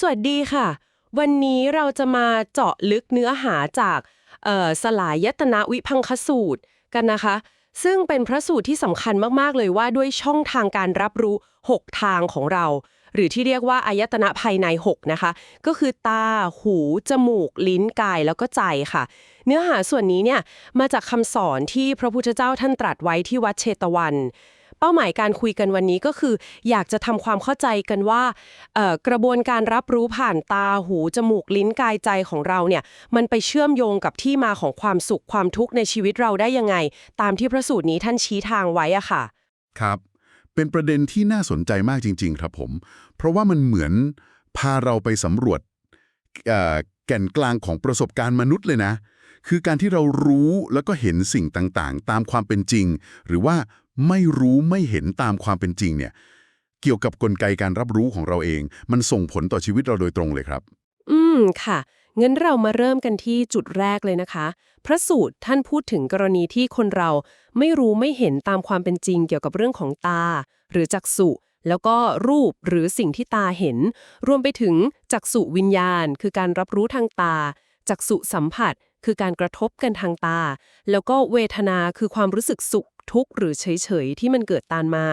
สวัสดีค่ะ วันนี้เราจะมาเจาะลึกเนื้อหาจากสลายยตนะวิพังคสูตรกันนะคะ ซึ่งเป็นพระสูตรที่สำคัญมาก ๆ เลยว่าด้วยช่องทางการรับรู้ 6 ทางของเรา หรือที่เรียกว่าอายตนะภายใน 6 นะคะ ก็คือตา หู จมูก ลิ้น กาย แล้วก็ใจค่ะ เนื้อหาส่วนนี้เนี่ยมาจากคำสอนที่พระพุทธเจ้าท่านตรัสไว้ที่วัดเชตวัน เป้าหมายการคุยกันวันนี้ก็คือ อยากจะทำความเข้าใจกันว่ากระบวนการรับรู้ผ่านตาหูจมูกลิ้นกายใจของเราเนี่ยมันไปเชื่อมโยงกับที่มาของความสุขความทุกข์ในชีวิตเราได้ยังไง ตามที่พระสูตรนี้ท่านชี้ทางไว้อะค่ะ ครับ เป็นประเด็นที่น่าสนใจมากจริง ๆ ครับผม เพราะว่ามันเหมือนพาเราไปสำรวจแก่นกลางของประสบการณ์มนุษย์เลยนะ คือการที่เรารู้แล้วก็เห็นสิ่งต่างๆ ตามความเป็นจริง หรือว่า ไม่รู้ไม่เห็นตามความเป็นจริงเนี่ย เกี่ยวกับกลไกการรับรู้ของเราเอง มันส่งผลต่อชีวิตเราโดยตรงเลยครับ อืมค่ะงั้นเรามาเริ่มกันที่จุดแรกเลยนะคะ พระสูตรท่านพูดถึงกรณีที่คนเราไม่รู้ไม่เห็นตามความเป็นจริงเกี่ยวกับเรื่องของตา หรือจักษุ แล้วก็รูปหรือสิ่งที่ตาเห็น รวมไปถึงจักษุวิญญาณ คือการรับรู้ทางตา จักษุสัมผัส คือการกระทบกันทางตา แล้วก็เวทนาคือความรู้สึกสุข ทุกข์หรือเฉยๆที่มันเกิดตามมา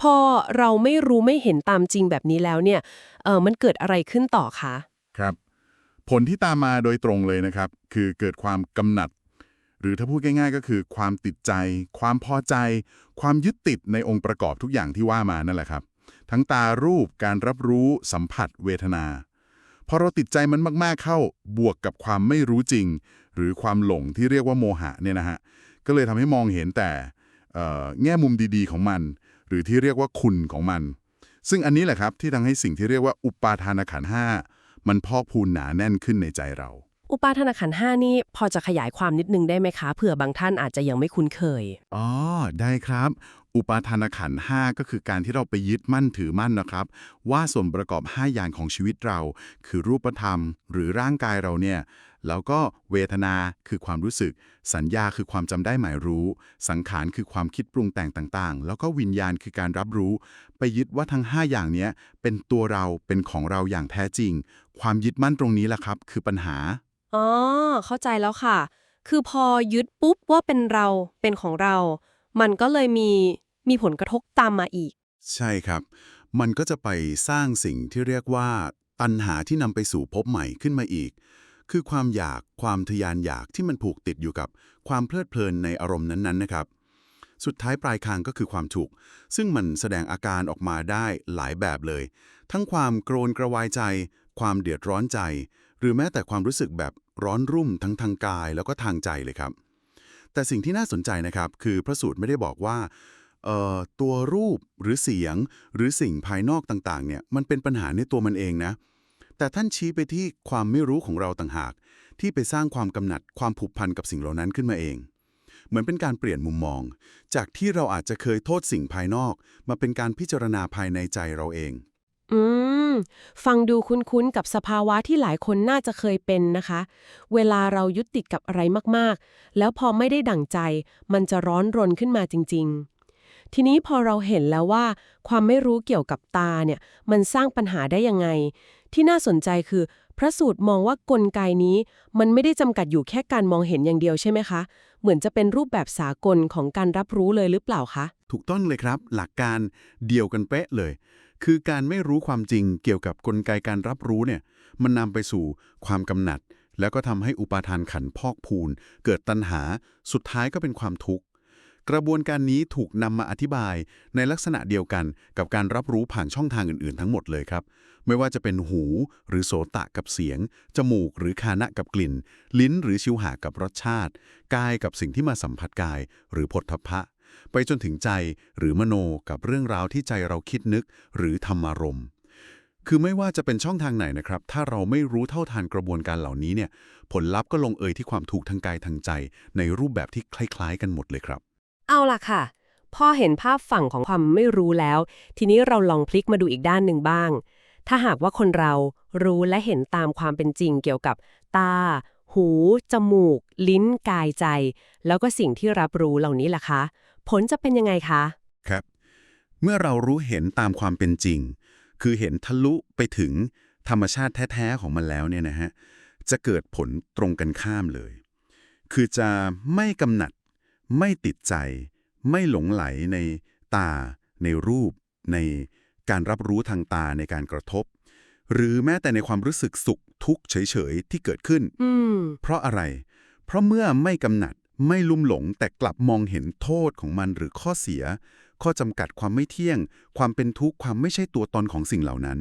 พอเราไม่รู้ไม่เห็นตามจริงแบบนี้แล้วเนี่ยเออมันเกิดอะไรขึ้นต่อคะครับ ผลที่ตามมาโดยตรงเลยนะครับ คือเกิดความกำหนัด หรือถ้าพูดง่ายๆ ก็คือความติดใจ ความพอใจ ความยึดติดในองค์ประกอบทุกอย่างที่ว่ามานั่นแหละครับ ทั้งตารูปการรับรู้สัมผัสเวทนาพอเราติดใจมันมากๆเข้าบวกกับความไม่รู้จริง หรือความหลงที่เรียกว่าโมหะเนี่ยนะฮะก็เลยทำให้มองเห็นแต่ แง่มุมดีๆของมัน หรือที่เรียกว่าคุณของมัน ซึ่งอันนี้แหละครับที่ทำให้สิ่งที่เรียกว่าอุปาทานขันห้ามันพอกพูนหนาแน่นขึ้นในใจเรา อุปาทานขันห้านี่พอจะขยายความนิดนึงได้ไหมคะ เผื่อบางท่านอาจจะยังไม่คุ้นเคย อ๋อ ได้ครับ อุปาทานขันห้าก็คือการที่เราไปยึดมั่นถือมั่นนะครับ ว่าส่วนประกอบ 5 อย่างของชีวิตเรา คือรูปธรรม หรือร่างกายเราเนี่ยแล้วก็เวทนาคือความรู้สึก สัญญาคือความจำได้หมายรู้ สังขารคือความคิดปรุงแต่งต่างๆ แล้วก็วิญญาณคือการรับรู้ ไปยึดว่าทั้ง 5 อย่างนี้เป็นตัวเราเป็นของเราอย่างแท้จริง ความยึดมั่นตรงนี้แหละครับ คือปัญหา อ๋อ เข้าใจแล้วค่ะ คือพอยึดปุ๊บว่าเป็นเราเป็นของเรา มันก็เลยมีมีผลกระทบตามมาอีก ใช่ครับ มันก็จะไปสร้างสิ่งที่เรียกว่า ตัณหาที่นำไปสู่ภพใหม่ขึ้นมาอีก คือความอยากความทยานอยากที่มันผูกติดอยู่กับความเพลิดเพลินในอารมณ์นั้นๆนะครับ สุดท้ายปลายทางก็คือความถูกข์ซึ่งมันแสดงอาการออกมาได้หลายแบบเลย ทั้งความโกรนกระวายใจ ความเดือดร้อนใจ หรือแม้แต่ความรู้สึกแบบร้อนรุ่มทั้งทางกายแล้วก็ทางใจเลยครับ แต่สิ่งที่น่าสนใจนะครับ คือพระสูตรไม่ได้บอกว่าเอ่อตัวรูปหรือเสียงหรือสิ่งภายนอกต่างๆเนี่ยมันเป็นปัญหาในตัวมันเองนะ แต่ท่านชี้ไปที่ความไม่รู้ของเราต่างหาก ที่ไปสร้างความกำหนัดความผูกพันกับสิ่งเหล่านั้นขึ้นมาเอง เหมือนเป็นการเปลี่ยนมุมมอง จากที่เราอาจจะเคยโทษสิ่งภายนอก มาเป็นการพิจารณาภายในใจเราเอง อืม ฟังดูคุ้นๆกับสภาวะที่หลายคนน่าจะเคยเป็นนะคะ เวลาเรายึดติดกับอะไรมากๆ แล้วพอไม่ได้ดั่งใจ มันจะร้อนรนขึ้นมาจริง ๆ ทีนี้พอเราเห็นแล้วว่า ความไม่รู้เกี่ยวกับตาเนี่ย มันสร้างปัญหาได้ยังไง ที่น่าสนใจคือ พระสูตรมองว่ากลไกนี้ มันไม่ได้จำกัดอยู่แค่การมองเห็นอย่างเดียวใช่ไหมคะ เหมือนจะเป็นรูปแบบสากลของการรับรู้เลยหรือเปล่าคะ ถูกต้องเลยครับ หลักการเดียวกันเป๊ะเลย คือการไม่รู้ความจริงเกี่ยวกับกลไกการรับรู้เนี่ยมันนำไปสู่ความกำหนัด แล้วก็ทำให้อุปาทานขันพอกพูน เกิดตัณหา สุดท้ายก็เป็นความทุกข์ กระบวนการนี้ถูกนำมาอธิบายในลักษณะเดียวกันกับการรับรู้ผ่านช่องทางอื่นๆ ทั้งหมดเลยครับ ไม่ว่าจะเป็นหูหรือโสตะกับเสียง จมูกหรือคานะกับกลิ่น ลิ้นหรือชิวหากับรสชาติ กายกับสิ่งที่มาสัมผัสกาย หรือผลทพะ ไปจนถึงใจหรือมโนกับเรื่องราวที่ใจเราคิดนึกหรือธรรมารมณ์คือไม่ว่าจะเป็นช่องทางไหนนะครับ ถ้าเราไม่รู้เท่าทันกระบวนการเหล่านี้เนี่ย ผลลัพธ์ก็ลงเอยที่ความถูกทางกายทางใจ ในรูปแบบที่คล้ายๆ กันหมดเลยครับ เอาล่ะค่ะพอเห็นภาพฝั่งของความไม่รู้แล้ว ทีนี้เราลองพลิกมาดูอีกด้านหนึ่งบ้าง ถ้าหากว่าคนเรารู้และเห็นตามความเป็นจริงเกี่ยวกับ ตา หู จมูก ลิ้น กายใจ แล้วก็สิ่งที่รับรู้เหล่านี้ล่ะคะ ผลจะเป็นยังไงคะ ครับ เมื่อเรารู้เห็นตามความเป็นจริง คือเห็นทะลุไปถึงธรรมชาติแท้ๆของมันแล้วเนี่ยนะฮะจะเกิดผลตรงกันข้ามเลย คือจะไม่กำหนัด ไม่ติดใจ ไม่หลงไหลในตา ในรูป ในการรับรู้ทางตาในการกระทบ หรือแม้แต่ในความรู้สึกสุขทุกข์เฉยๆ ที่เกิดขึ้นอืมเพราะอะไร เพราะเมื่อไม่กำหนัด ไม่ลุ่มหลงแต่กลับมองเห็นโทษของมันหรือข้อเสีย ข้อจำกัดความไม่เที่ยง ความเป็นทุกข์ความไม่ใช่ตัวตนของสิ่งเหล่านั้น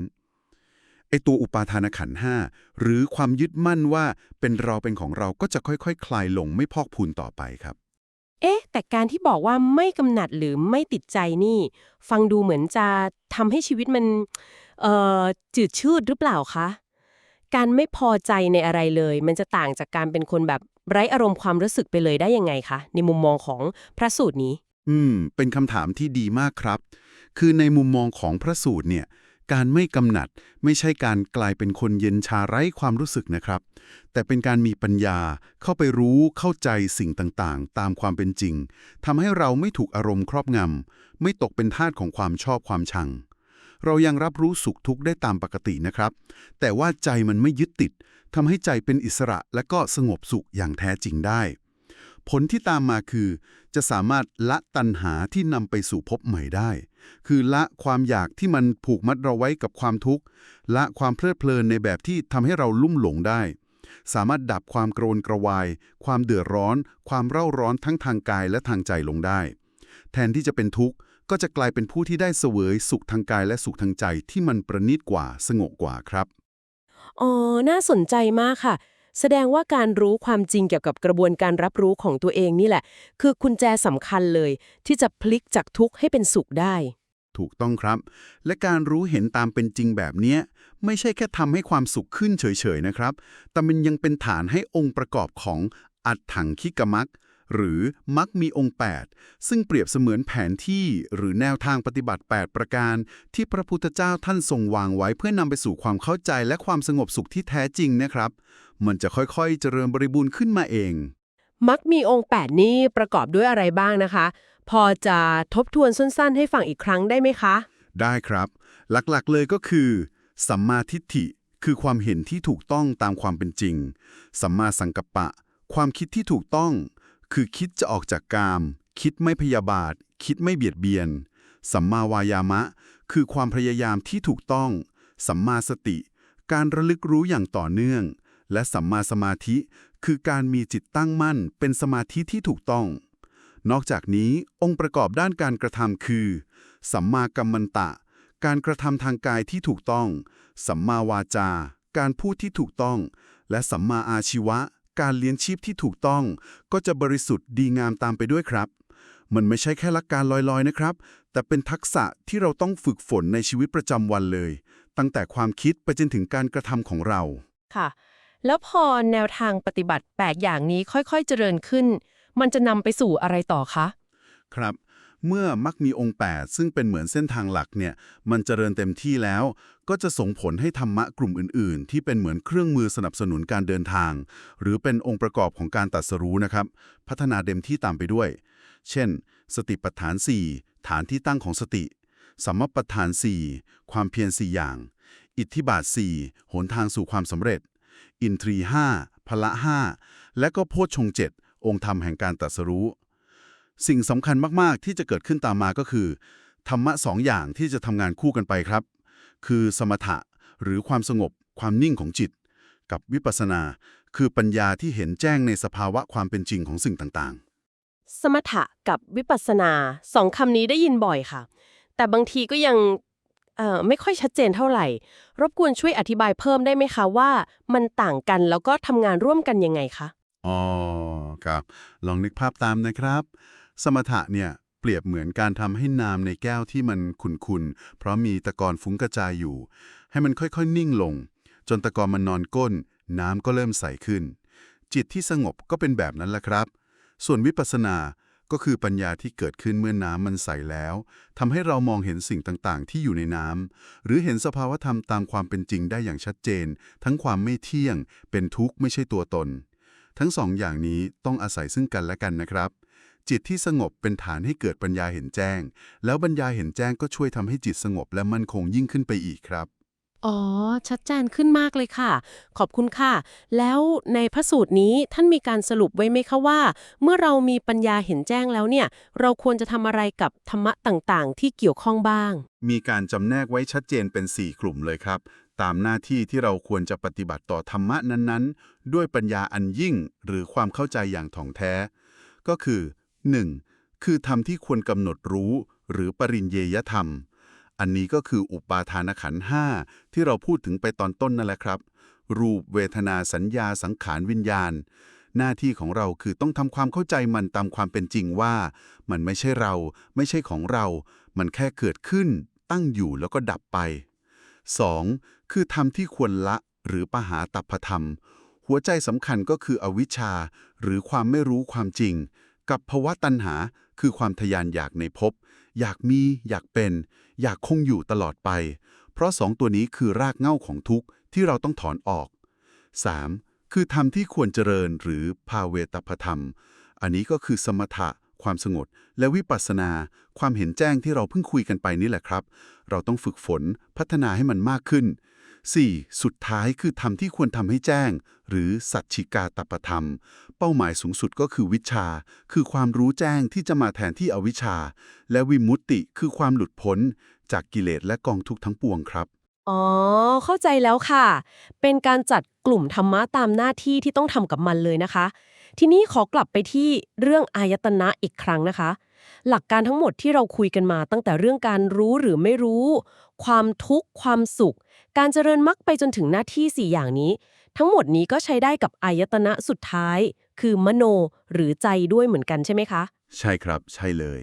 ไอตัวอุปาทานขันห้าหรือความยึดมั่นว่าเป็นเราเป็นของเราก็จะค่อยๆคคลายลงไม่พอกพูนต่อไปครับ เอ๊ะ แต่การที่บอกว่าไม่กำหนัดหรือไม่ติดใจนี่ ฟังดูเหมือนจะทำให้ชีวิตมันเอ่อจืดชืดหรือเปล่าคะ การไม่พอใจในอะไรเลย มันจะต่างจากการเป็นคนแบบ ไร้อารมณ์ความรู้สึกไปเลยได้ยังไงคะ ในมุมมองของพระสูตรนี้ อืม เป็นคำถามที่ดีมากครับ คือในมุมมองของพระสูตรเนี่ย การไม่กำหนัดไม่ใช่การกลายเป็นคนเย็นชาไร้ความรู้สึกนะครับ แต่เป็นการมีปัญญาเข้าไปรู้เข้าใจสิ่งต่างๆ ตามความเป็นจริงทำให้เราไม่ถูกอารมณ์ครอบงำไม่ตกเป็นทาสของความชอบความชัง เรายังรับรู้สุขทุกข์ได้ตามปกตินะครับ แต่ว่าใจมันไม่ยึดติด ทำให้ใจเป็นอิสระและก็สงบสุขอย่างแท้จริงได้ ผลที่ตามมาคือ จะสามารถละตัณหาที่นำไปสู่ภพใหม่ได้ คือละความอยากที่มันผูกมัดเราไว้กับความทุกข์ ละความเพลิดเพลินในแบบที่ทำให้เราลุ่มหลงได้ สามารถดับความโกรนกระวาย ความเดือดร้อน ความเร่าร้อนทั้งทางกายและทางใจลงได้ แทนที่จะเป็นทุกข์ก็จะกลายเป็นผู้ที่ได้เสวยสุขทางกายและสุขทางใจที่มันประณีตกว่าสงบกว่าครับ อ๋อ น่าสนใจมากค่ะ แสดงว่าการรู้ความจริงเกี่ยวกับกระบวนการรับรู้ของตัวเองนี่แหละ คือกุญแจสำคัญเลย ที่จะพลิกจากทุกข์ให้เป็นสุขได้ ถูกต้องครับ และการรู้เห็นตามเป็นจริงแบบเนี้ย ไม่ใช่แค่ทำให้ความสุขขึ้นเฉยๆนะครับ แต่มันยังเป็นฐานให้องค์ประกอบของอัตถังคิกมัก หรือมักมีองค์ 8 ซึ่งเปรียบเสมือนแผนที่หรือแนวทางปฏิบัติ 8 ประการ ที่พระพุทธเจ้าท่านทรงวางไว้เพื่อนำไปสู่ความเข้าใจและความสงบสุขที่แท้จริงนะครับ มันจะค่อยๆ เจริญบริบูรณ์ขึ้นมาเอง มักมีองค์ 8 นี้ประกอบด้วยอะไรบ้างนะคะ พอจะทบทวนสั้น ๆ ให้ฟังอีกครั้งได้ไหมคะ ได้ครับ หลักๆเลยก็คือสัมมาทิฏฐิคือความเห็นที่ถูกต้องตามความเป็นจริง สัมมาสังกัปปะ ความคิดที่ถูกต้อง คือคิดจะออกจากกาม คิดไม่พยาบาท คิดไม่เบียดเบียน สัมมาวายามะ คือความพยายามที่ถูกต้อง สัมมาสติ การระลึกรู้อย่างต่อเนื่อง และสัมมาสมาธิ คือการมีจิตตั้งมั่น เป็นสมาธิที่ถูกต้อง นอกจากนี้องค์ประกอบด้านการกระทำคือ สัมมากัมมันตะ การกระทำทางกายที่ถูกต้อง สัมมาวาจา การพูดที่ถูกต้อง และสัมมาอาชีวะ การเลี้ยงชีพที่ถูกต้อง ก็จะบริสุทธิ์ดีงามตามไปด้วยครับ มันไม่ใช่แค่หลักการลอยๆนะครับ แต่เป็นทักษะที่เราต้องฝึกฝนในชีวิตประจำวันเลย ตั้งแต่ความคิดไปจนถึงการกระทำของเรา ค่ะ แล้วพอแนวทางปฏิบัติ 8 อย่างนี้ค่อยๆ เจริญขึ้น มันจะนำไปสู่อะไรต่อคะ ครับ เมื่อมักมีองค์ 8 ซึ่งเป็นเหมือนเส้นทางหลักเนี่ยมันเจริญเต็มที่แล้ว ก็จะส่งผลให้ธรรมะกลุ่มอื่น ๆ ที่เป็นเหมือนเครื่องมือสนับสนุนการเดินทาง หรือเป็นองค์ประกอบของการตัดสรู้นะครับ พัฒนาเต็มที่ตามไปด้วย เช่น สติปัฏฐาน 4 ฐานที่ตั้งของสติสัมมปัฏฐาน 4 ความเพียร 4 อย่าง อิทธิบาท 4 หนทางสู่ความสำเร็จ อินทรีย์5พละ 5 และก็โพชฌงค์7องค์ธรรมแห่งการตรัสรู้ สิ่งสำคัญมาก ๆ ที่จะเกิดขึ้นตามมาก็คือ ธรรมะสองอย่างที่จะทำงานคู่กันไปครับ คือสมถะหรือความสงบ ความนิ่งของจิต กับวิปัสสนา คือปัญญาที่เห็นแจ้งในสภาวะความเป็นจริงของสิ่งต่างสมถะกับวิปัสสนาสองคำนี้ได้ยินบ่อยค่ะ แต่บางทีก็ยังเอ่อไม่ค่อยชัดเจนเท่าไหร่ รบกวนช่วยอธิบายเพิ่มได้ไหมคะว่ามันต่างกันแล้วก็ทำงานร่วมกันยังไงคะๆอ๋อ ครับ ลองนึกภาพตามนะครับ สมถะเนี่ยเปรียบเหมือนการทำให้น้ำในแก้วที่มันขุ่นๆ เพราะมีตะกอนฟุ้งกระจายอยู่ ให้มันค่อยๆ นิ่งลง จนตะกอนมันนอนก้น น้ำก็เริ่มใสขึ้น จิตที่สงบก็เป็นแบบนั้นแหละครับ ส่วนวิปัสสนาก็คือปัญญาที่เกิดขึ้นเมื่อน้ำมันใสแล้วทำให้เรามองเห็นสิ่งต่างๆ ที่อยู่ในน้ำหรือเห็นสภาวธรรมตามความเป็นจริงได้อย่างชัดเจน ทั้งความไม่เที่ยง เป็นทุกข์ไม่ใช่ตัวตน ทั้งสองอย่างนี้ต้องอาศัยซึ่งกันและกันนะครับ จิตที่สงบเป็นฐานให้เกิดปัญญาเห็นแจ้ง แล้วปัญญาเห็นแจ้งก็ช่วยทำให้จิตสงบและมั่นคงยิ่งขึ้นไปอีกครับ อ๋อ ชัดเจนขึ้นมากเลยค่ะ ขอบคุณค่ะ แล้วในพระสูตรนี้ท่านมีการสรุปไว้ไหมคะว่า เมื่อเรามีปัญญาเห็นแจ้งแล้วเนี่ย เราควรจะทำอะไรกับธรรมะต่างๆ ที่เกี่ยวข้องบ้าง มีการจำแนกไว้ชัดเจนเป็น 4 กลุ่มเลยครับ ตามหน้าที่ที่เราควรจะปฏิบัติต่อธรรมะนั้นๆ ด้วยปัญญาอันยิ่ง หรือความเข้าใจอย่างถ่องแท้ ก็คือ 1. คือธรรมที่ควรกำหนดรู้หรือปริญเยยธรรม อันนี้ก็คืออุปาทานขันห้าที่เราพูดถึงไปตอนต้นนั่นแหละครับ รูปเวทนาสัญญาสังขารวิญญาณ หน้าที่ของเราคือต้องทำความเข้าใจมันตามความเป็นจริงว่า มันไม่ใช่เรา ไม่ใช่ของเรา มันแค่เกิดขึ้น ตั้งอยู่แล้วก็ดับไป 2. คือธรรมที่ควรละหรือปหาตัพธรรม หัวใจสำคัญก็คืออวิชชา หรือความไม่รู้ความจริง กับภวะตัณหาคือความทยานอยากในภพอยากมี อยากเป็น อยากคงอยู่ตลอดไป เพราะสองตัวนี้คือรากเหง้าของทุกข์ที่เราต้องถอนออก 3. คือธรรมที่ควรเจริญหรือภาเวตพธรรม อันนี้ก็คือสมถะ ความสงบและวิปัสสนา ความเห็นแจ้งที่เราเพิ่งคุยกันไปนี่แหละครับ เราต้องฝึกฝนพัฒนาให้มันมากขึ้น 4. สุดท้ายคือธรรมที่ควรทำให้แจ้ง หรือสัจฉิกาตปธรรม เป้าหมายสูงสุดก็คือวิชา คือความรู้แจ้งที่จะมาแทนที่อวิชา และวิมุตติคือความหลุดพ้น จากกิเลสและกองทุกข์ทั้งปวงครับ อ๋อ เข้าใจแล้วค่ะ เป็นการจัดกลุ่มธรรมะตามหน้าที่ที่ต้องทำกับมันเลยนะคะ ทีนี้ขอกลับไปที่เรื่องอายตนะอีกครั้งนะคะหลักการทั้งหมดที่เราคุยกันมาตั้งแต่เรื่องการรู้หรือไม่รู้ ความทุกข์ความสุข การเจริญมรรคไปจนถึงหน้าที่สี่อย่างนี้ ทั้งหมดนี้ก็ใช้ได้กับอายตนะสุดท้าย คือมโนหรือใจด้วยเหมือนกันใช่ไหมคะ ใช่ครับ ใช่เลย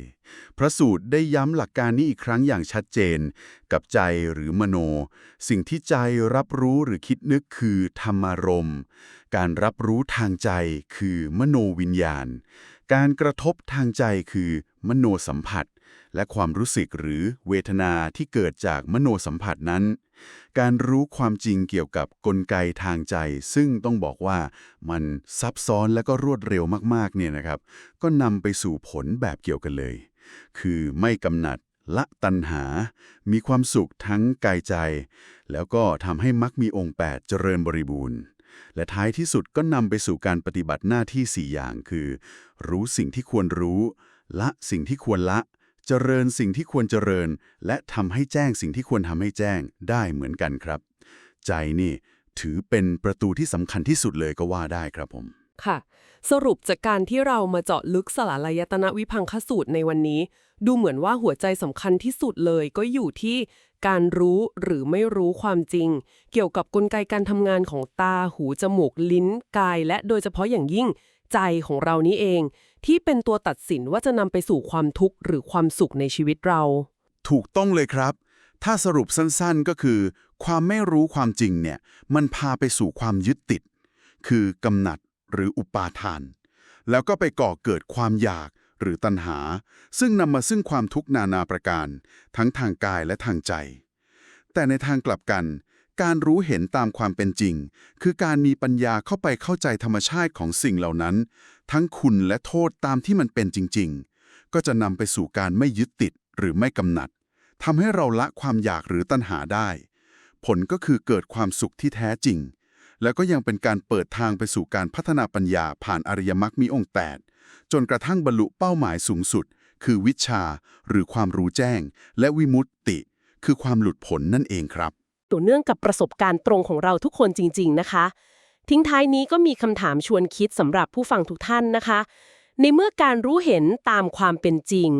พระสูตรได้ย้ำหลักการนี้อีกครั้งอย่างชัดเจน กับใจหรือมโน สิ่งที่ใจรับรู้หรือคิดนึกคือธรรมารมณ์ การรับรู้ทางใจคือมโนวิญญาณ การกระทบทางใจคือมโนสัมผัส และความรู้สึกหรือเวทนาที่เกิดจากมโนสัมผัสนั้น การรู้ความจริงเกี่ยวกับกลไกทางใจ ซึ่งต้องบอกว่ามันซับซ้อนและก็รวดเร็วมากๆเนี่ยนะครับ ก็นำไปสู่ผลแบบเกี่ยวกันเลย คือไม่กำหนัดละตัณหา มีความสุขทั้งกายใจ แล้วก็ทำให้มักมีองค์ 8 เจริญบริบูรณ์และท้ายที่สุดก็นำไปสู่การปฏิบัติหน้าที่ 4 อย่างคือ รู้สิ่งที่ควรรู้ ละสิ่งที่ควรละ เจริญสิ่งที่ควรเจริญ และทำให้แจ้งสิ่งที่ควรทำให้แจ้งได้เหมือนกันครับ ใจนี่ถือเป็นประตูที่สำคัญที่สุดเลยก็ว่าได้ครับผม ค่ะ สรุปจากการที่เรามาเจาะลึกสลายตนะวิพังคสูตรในวันนี้ ดูเหมือนว่าหัวใจสำคัญที่สุดเลยก็อยู่ที่การรู้หรือไม่รู้ความจริง เกี่ยวกับกลไกการทำงานของตาหูจมูกลิ้นกาย และโดยเฉพาะอย่างยิ่งใจของเรานี้เอง ที่เป็นตัวตัดสินว่าจะนำไปสู่ความทุกข์หรือความสุขในชีวิตเรา ถูกต้องเลยครับ ถ้าสรุปสั้นๆก็คือ ความไม่รู้ความจริงเนี่ยมันพาไปสู่ความยึดติด คือกำหนัดหรืออุปาทาน แล้วก็ไปก่อเกิดความอยากหรือตัณหา ซึ่งนำมาซึ่งความทุกข์นานาประการ ทั้งทางกายและทางใจ แต่ในทางกลับกัน การรู้เห็นตามความเป็นจริง คือการมีปัญญาเข้าไปเข้าใจธรรมชาติของสิ่งเหล่านั้น ทั้งคุณและโทษตามที่มันเป็นจริง ๆ ก็จะนำไปสู่การไม่ยึดติดหรือไม่กำหนัดทำให้เราละความอยากหรือตัณหาได้ ผลก็คือเกิดความสุขที่แท้จริง แล้วก็ยังเป็นการเปิดทางไปสู่การพัฒนาปัญญาผ่านอริยมรรคมีองค์แปดจนกระทั่งบรรลุเป้าหมายสูงสุด คือวิชา หรือความรู้แจ้ง และวิมุตติ คือความหลุดพ้นนั่นเองครับ ตัวเนื่องกับประสบการณ์ตรงของเราทุกคนจริง ๆ นะคะ ทิ้งท้ายนี้ก็มีคำถามชวนคิดสำหรับผู้ฟังทุกท่านนะคะ ในเมื่อการรู้เห็นตามความเป็นจริง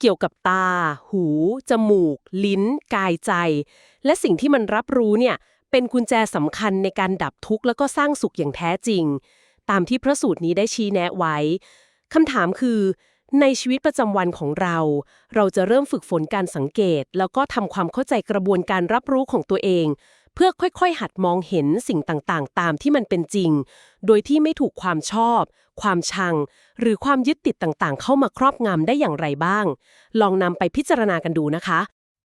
เกี่ยวกับตา หู จมูก ลิ้น กายใจ และสิ่งที่มันรับรู้เนี่ยเป็นกุญแจสำคัญในการดับทุกข์แล้วก็สร้างสุขอย่างแท้จริง ตามที่พระสูตรนี้ได้ชี้แนะไว้คำถามคือ ในชีวิตประจำวันของเรา เราจะเริ่มฝึกฝนการสังเกต แล้วก็ทำความเข้าใจกระบวนการรับรู้ของตัวเอง พื่อค่อยๆ หัดมองเห็นสิ่งต่างๆ ตามที่มันเป็นจริง โดยที่ไม่ถูกความชอบ ความชัง หรือความยึดติดต่างๆ เข้ามาครอบงำได้อย่างไรบ้าง ลองนำไปพิจารณากันดูนะคะ